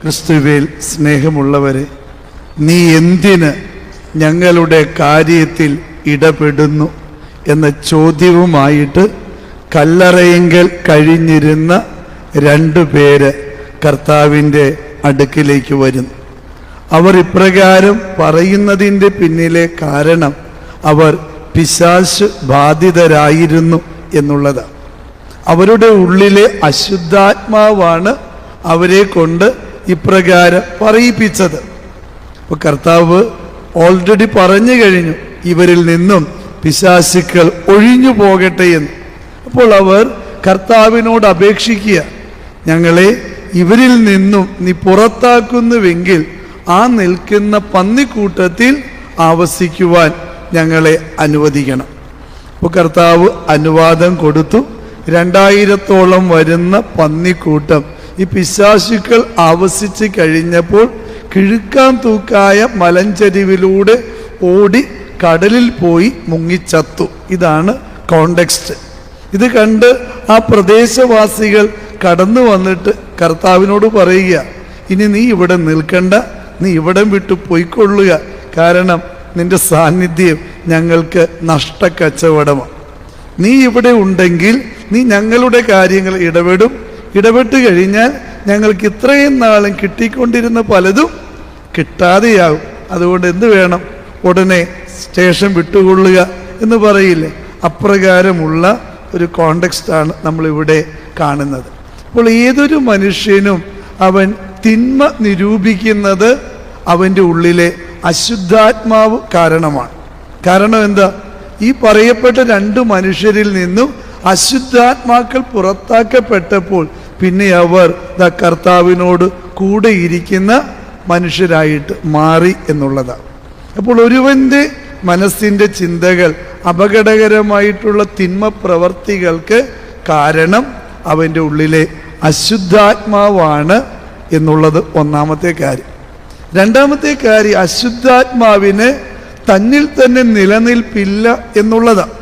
ക്രിസ്തുവിൽ സ്നേഹമുള്ളവരെ നീ എന്തിന് ഞങ്ങളുടെ കാര്യത്തിൽ ഇടപെടുന്നു എന്ന ചോദ്യവുമായിട്ട് കല്ലറയെങ്കിൽ കഴിഞ്ഞിരുന്ന രണ്ടു പേര് കർത്താവിന്റെ അടുക്കിലേക്ക് വരുന്നു. അവർ ഇപ്രകാരം പറയുന്നതിന്റെ പിന്നിലെ കാരണം അവർ പിശാശ് ബാധിതരായിരുന്നു എന്നുള്ളതാണ് അവരുടെ ഉള്ളിലെ അശുദ്ധാത്മാവാണ് അവരെ കൊണ്ട് ഇപ്രകാരം പറയിപ്പിച്ചത്. അപ്പോൾ കർത്താവ് ഓൾറെഡി പറഞ്ഞു കഴിഞ്ഞു ഇവരിൽ നിന്നും പിശാശുക്കൾ ഒഴിഞ്ഞു പോകട്ടെ എന്ന്. അപ്പോൾ അവർ കർത്താവിനോട് അപേക്ഷിക്കുക ഞങ്ങളെ ഇവരിൽ നിന്നും നീ പുറത്താക്കുന്നുവെങ്കിൽ ആ നിൽക്കുന്ന പന്നിക്കൂട്ടത്തിൽ ആവസിക്കുവാൻ ഞങ്ങളെ അനുവദിക്കണം. അപ്പോൾ കർത്താവ് അനുവാദം കൊടുത്തു. രണ്ടായിരത്തോളം വരുന്ന പന്നിക്കൂട്ടം. ഈ പിശാശുക്കൾ ആവസിച്ച് കഴിഞ്ഞപ്പോൾ കിഴുക്കാൻ തൂക്കായ മലഞ്ചരിവിലൂടെ ഓടി കടലിൽ പോയി മുങ്ങിച്ചത്തു. ഇതാണ് കോണ്ടെക്സ്റ്റ് ഇത് കണ്ട് ആ പ്രദേശവാസികൾ കടന്നു വന്നിട്ട് കർത്താവിനോട് പറയുക ഇനി നീ ഇവിടെ നിൽക്കണ്ട. നീ ഇവിടം വിട്ടു പോയിക്കൊള്ളുക. കാരണം നിന്റെ സാന്നിധ്യം ഞങ്ങൾക്ക് നഷ്ടക്കച്ചവടമാണ് നീ ഇവിടെ ഉണ്ടെങ്കിൽ നീ ഞങ്ങളുടെ കാര്യങ്ങൾ ഇടപെടും. ഇടപെട്ട് കഴിഞ്ഞാൽ ഞങ്ങൾക്ക് ഇത്രയും നാളും കിട്ടിക്കൊണ്ടിരുന്ന പലതും കിട്ടാതെയാകും. അതുകൊണ്ട് എന്ത് വേണം? ഉടനെ സ്റ്റേഷൻ വിട്ടുകൊള്ളുക എന്ന് പറയില്ലേ? അപ്രകാരമുള്ള ഒരു കോണ്ടെക്സ്റ്റാണ് നമ്മളിവിടെ കാണുന്നത്. അപ്പോൾ ഏതൊരു മനുഷ്യനും അവൻ തിന്മ നിരൂപിക്കുന്നത് അവന്റെ ഉള്ളിലെ അശുദ്ധാത്മാവ് കാരണമാണ്. കാരണം എന്താ? ഈ പറയപ്പെട്ട രണ്ട് മനുഷ്യരിൽ നിന്നും അശുദ്ധാത്മാക്കൾ പുറത്താക്കപ്പെട്ടപ്പോൾ പിന്നെ അവർ ദ കർത്താവിനോട് കൂടെയിരിക്കുന്ന മനുഷ്യരായിട്ട് മാറി എന്നുള്ളതാണ്. അപ്പോൾ ഒരുവന്റെ മനസ്സിന്റെ ചിന്തകൾ അപകടകരമായിട്ടുള്ള തിന്മ പ്രവർത്തികൾക്ക് കാരണം അവന്റെ ഉള്ളിലെ അശുദ്ധാത്മാവാണ് എന്നുള്ളത് ഒന്നാമത്തെ കാര്യം. രണ്ടാമത്തെ കാര്യം അശുദ്ധാത്മാവിന് തന്നിൽ തന്നെ നിലനിൽപ്പില്ല എന്നുള്ളതാണ്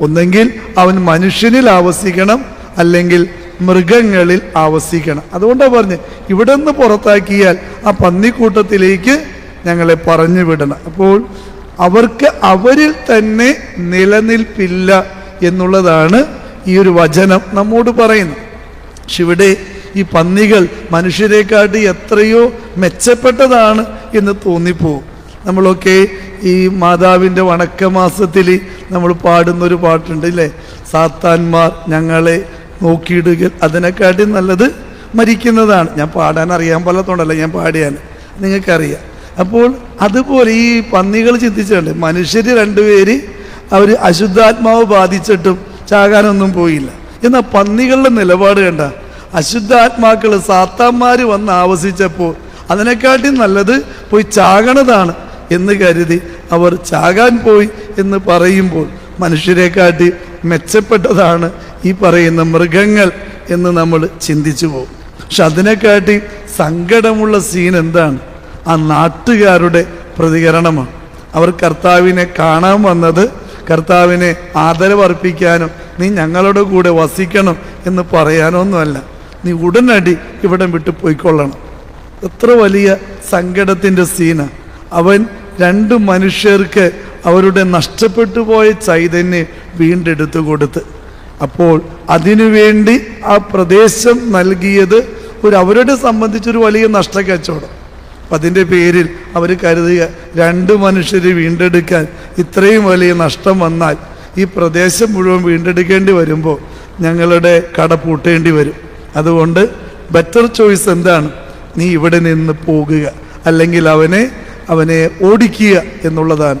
ഒന്നെങ്കിൽ അവൻ മനുഷ്യനിൽ ആവസിക്കണം അല്ലെങ്കിൽ മൃഗങ്ങളിൽ ആവസിക്കണം. അതുകൊണ്ടാണ് പറഞ്ഞ് ഇവിടെ നിന്ന് പുറത്താക്കിയാൽ ആ പന്നിക്കൂട്ടത്തിലേക്ക് ഞങ്ങളെ പറഞ്ഞു വിടണം. അപ്പോൾ അവർക്ക് അവരിൽ തന്നെ നിലനിൽപ്പില്ല എന്നുള്ളതാണ് ഈ ഒരു വചനം നമ്മോട് പറയുന്നത്. പക്ഷെ ഇവിടെ ഈ പന്നികൾ മനുഷ്യരെക്കാട്ടി എത്രയോ മെച്ചപ്പെട്ടതാണ് എന്ന് തോന്നിപ്പോവും നമ്മളൊക്കെ ഈ മാതാവിന്റെ വണക്കമാസത്തിൽ നമ്മൾ പാടുന്നൊരു പാട്ടുണ്ട് ഇല്ലേ? സാത്താന്മാർ ഞങ്ങളെ നോക്കിയിടുക അതിനെക്കാട്ടി നല്ലത് മരിക്കുന്നതാണ്. ഞാൻ പാടാൻ അറിയാൻ പാലത്തോണ്ടല്ല ഞാൻ പാടിയാൻ. നിങ്ങൾക്കറിയാം. അപ്പോൾ അതുപോലെ ഈ പന്നികൾ ചിന്തിച്ചിട്ടുണ്ട് മനുഷ്യർ രണ്ടുപേര് അവർ അശുദ്ധാത്മാവ് ബാധിച്ചിട്ടും ചാകാനൊന്നും പോയില്ല. എന്നാൽ പന്നികളുടെ നിലപാട് കണ്ട അശുദ്ധാത്മാക്കൾ സാത്താന്മാർ വന്ന് ആവസിച്ചപ്പോൾ അതിനെക്കാട്ടി നല്ലത് പോയി ചാകണതാണ് എന്ന് കരുതി അവർ ചാകാൻ പോയി എന്ന് പറയുമ്പോൾ മനുഷ്യരെക്കാട്ടി മെച്ചപ്പെട്ടതാണ് ഈ പറയുന്ന മൃഗങ്ങൾ എന്ന് നമ്മൾ ചിന്തിച്ചു പോകും. പക്ഷെ അതിനെക്കാട്ടി സങ്കടമുള്ള സീൻ എന്താണ്? ആ നാട്ടുകാരുടെ പ്രതികരണമാണ്. അവർ കർത്താവിനെ കാണാൻ വന്നത് കർത്താവിനെ ആദരവർപ്പിക്കാനും നീ ഞങ്ങളുടെ കൂടെ വസിക്കണം എന്ന് പറയാനൊന്നുമല്ല. നീ ഉടനടി ഇവിടം വിട്ടു പോയിക്കൊള്ളണം. എത്ര വലിയ സങ്കടത്തിന്റെ സീന. അവൻ രണ്ട് മനുഷ്യർക്ക് അവരുടെ നഷ്ടപ്പെട്ടു പോയ ചൈതന്യം വീണ്ടെടുത്തു കൊടുത്ത്. അപ്പോൾ അതിനുവേണ്ടി ആ പ്രദേശം നൽകിയത് ഒരു അവരുടെ സംബന്ധിച്ചൊരു വലിയ നഷ്ടക്കച്ചവടം. അപ്പം അതിന്റെ പേരിൽ അവർ കരുതുക രണ്ട് മനുഷ്യർ വീണ്ടെടുക്കാൻ ഇത്രയും വലിയ നഷ്ടം വന്നാൽ ഈ പ്രദേശം മുഴുവൻ വീണ്ടെടുക്കേണ്ടി വരുമ്പോൾ ഞങ്ങളുടെ കട പൂട്ടേണ്ടി വരും. അതുകൊണ്ട് ബെറ്റർ ചോയ്സ് എന്താണ്? നീ ഇവിടെ നിന്ന് പോകുക. അല്ലെങ്കിൽ അവനെ അവനെ ഓടിക്കുക എന്നുള്ളതാണ്.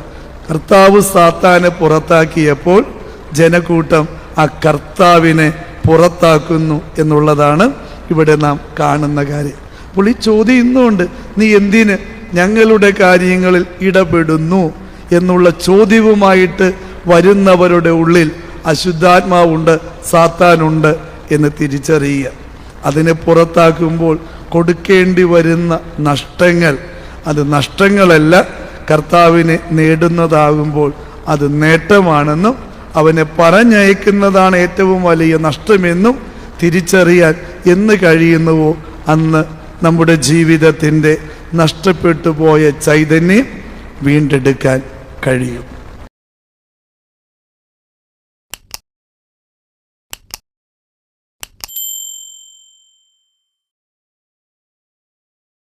കർത്താവ് സാത്താനെ പുറത്താക്കിയപ്പോൾ ജനക്കൂട്ടം ആ കർത്താവിനെ പുറത്താക്കുന്നു എന്നുള്ളതാണ് ഇവിടെ നാം കാണുന്ന കാര്യം. അപ്പോൾ ഈ ചോദ്യം ഇന്നുകൊണ്ട് നീ എന്തിന് ഞങ്ങളുടെ കാര്യങ്ങളിൽ ഇടപെടുന്നു എന്നുള്ള ചോദ്യവുമായിട്ട് വരുന്നവരുടെ ഉള്ളിൽ അശുദ്ധാത്മാവുണ്ട് സാത്താനുണ്ട് എന്ന് തിരിച്ചറിയുക. അതിനെ പുറത്താക്കുമ്പോൾ കൊടുക്കേണ്ടി വരുന്ന നഷ്ടങ്ങൾ അത് നഷ്ടങ്ങളല്ല കർത്താവിനെ നേടുന്നതാകുമ്പോൾ അത് നേട്ടമാണെന്നും അവനെ പറഞ്ഞയക്കുന്നതാണ് ഏറ്റവും വലിയ നഷ്ടമെന്നും തിരിച്ചറിയാൻ എന്ന് കഴിയുന്നുവോ? അന്ന് നമ്മുടെ ജീവിതത്തിന്റെ നഷ്ടപ്പെട്ടു പോയ ചൈതന്യം വീണ്ടെടുക്കാൻ കഴിയും.